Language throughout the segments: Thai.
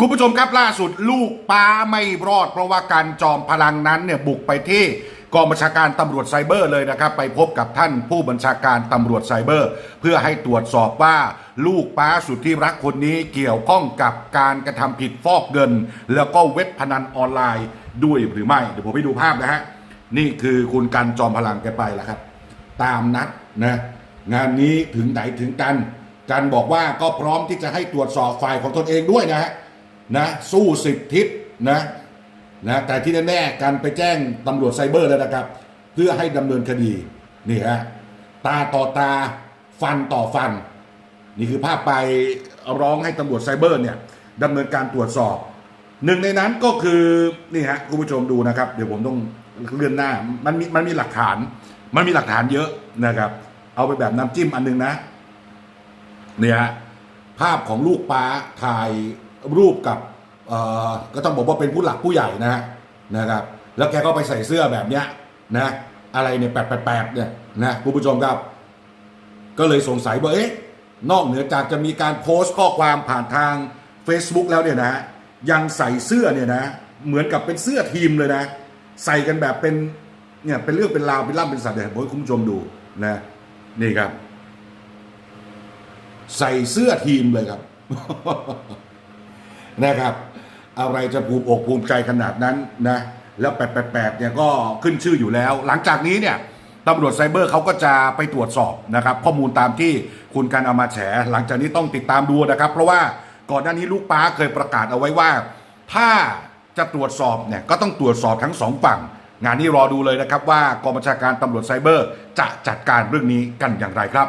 คุณผู้ชมครับล่าสุดลูกป้าไม่รอด เพราะว่าการจอมพลังนั้นเนี่ยบุกไปที่กองบัญชาการตำรวจไซเบอร์เลยนะครับ ไปพบกับท่านผู้บัญชาการตำรวจไซเบอร์ เพื่อให้ตรวจสอบว่าลูกป้าสุดที่รักคนนี้เกี่ยวข้องกับการกระทำผิดฟอกเงิน แล้วก็เว็บพนันออนไลน์ด้วยหรือไม่ เดี๋ยวผมไปดูภาพนะฮะนี่คือคุณกันจอมพลังแกไปแล้วครับ ตามนัดนะงานนี้ถึงไหนถึงกัน กันบอกว่าก็พร้อมที่จะให้ตรวจสอบฝ่ายของตนเองด้วยนะฮะ นะสู้สิบทิศนะนะแต่ที่แน่ๆกันไปแจ้งตำรวจไซเบอร์แล้วนะครับ เพื่อให้ดำเนินคดีนี่ฮะตาต่อตาฟันต่อฟัน นี่คือภาพไปร้องให้ตำรวจไซเบอร์เนี่ยดำเนินการตรวจสอบ หนึ่งในนั้นก็คือนี่ฮะคุณผู้ชมดูนะครับ เดี๋ยวผมต้องเลื่อนหน้ามันมีมันมีหลักฐาน มันมีหลักฐานเยอะนะครับ เอาไปแบบน้ำจิ้มอันหนึงนะเนี่ยฮะภาพของลูกป้าถ่าย รูปกับเอ่อก็ต้องบอกว่าเป็นผู้หลักผู้ใหญ่นะฮะนะครับ แล้วแกก็ไปใส่เสื้อแบบเนี้ยนะ อะไรเนี่ยแปดๆๆเนี่ยนะคุณผู้ชมครับ ก็เลยสงสัยว่าเอ๊ะนอกเหนือจากจะมีการโพสต์ข้อความผ่านทาง Facebook แล้วเนี่ยนะยังใส่เสื้อเนี่ยนะเหมือนกับเป็นเสื้อทีมเลยนะ ใส่กันแบบเป็นเนี่ยเป็นเรื่องเป็นราวเป็นล่ำเป็นสัตว์เดี๋ยวผมให้คุณผู้ชมดูนะนี่ครับ ใส่เสื้อทีมเลยครับ นะครับ อะไรจะภูมิอกภูมิใจขนาดนั้นนะแล้วแปดๆเนี่ยก็ขึ้นชื่ออยู่แล้ว หลังจากนี้เนี่ยตำรวจไซเบอร์เขาก็จะไปตรวจสอบนะครับ ข้อมูลตามที่คุณการเอามาแฉ หลังจากนี้ต้องติดตามดูนะครับ เพราะว่าก่อนหน้านี้ลูกป้าเคยประกาศเอาไว้ว่า ถ้าจะตรวจสอบเนี่ยก็ต้องตรวจสอบทั้งสองฝั่ง งานนี้รอดูเลยนะครับว่ากองบัญชาการตำรวจไซเบอร์จะจัดการเรื่องนี้กันอย่างไรครับ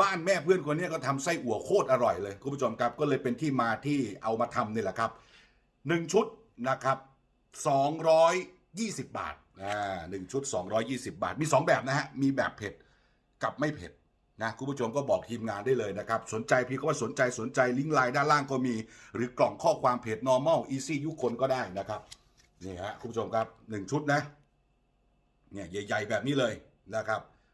บ้านแม่เพื่อนคนนี้ก็ทำไส้อั่วโคตรอร่อยเลยคุณผู้ชมครับก็เลยเป็นที่มาที่เอามาทำนี่แหละครับหนึ่งชุดนะครับ220บาทอ่าหนึ่งชุด220บาท มี2แบบนะฮะมีแบบเผ็ดกับไม่เผ็ดนะคุณผู้ชมก็บอกทีมงานได้เลยนะครับ สนใจพี่ก็ว่าสนใจสนใจลิงก์ไลน์ด้านล่างก็มี หรือกล่องข้อความเพจ normal easy ยุคคนก็ได้นะครับนี่ฮะคุณผู้ชมครับหนึ่งชุดนะเนี่ยใหญ่ ๆ แบบนี้เลยนะครับ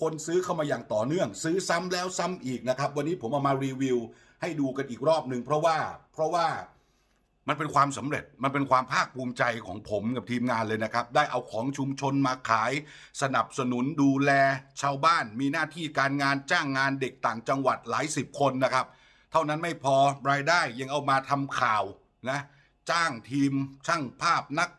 คนซื้อเข้ามาอย่างต่อเนื่อง ซื้อซ้ำแล้วซ้ำอีกนะครับ วันนี้ผมเอามารีวิว ให้ดูกันอีกรอบหนึ่งเพราะว่าเพราะว่ามันเป็นความสำเร็จมันเป็นความภาคภูมิใจของผมกับทีมงานเลยนะครับ ได้เอาของชุมชนมาขาย สนับสนุนดูแลชาวบ้าน มีหน้าที่การงานจ้างงานเด็กต่างจังหวัดหลายสิบคนนะครับ เท่านั้นไม่พอรายได้ยังเอามาทำข่าวนะจ้างทีมช่างภาพนัก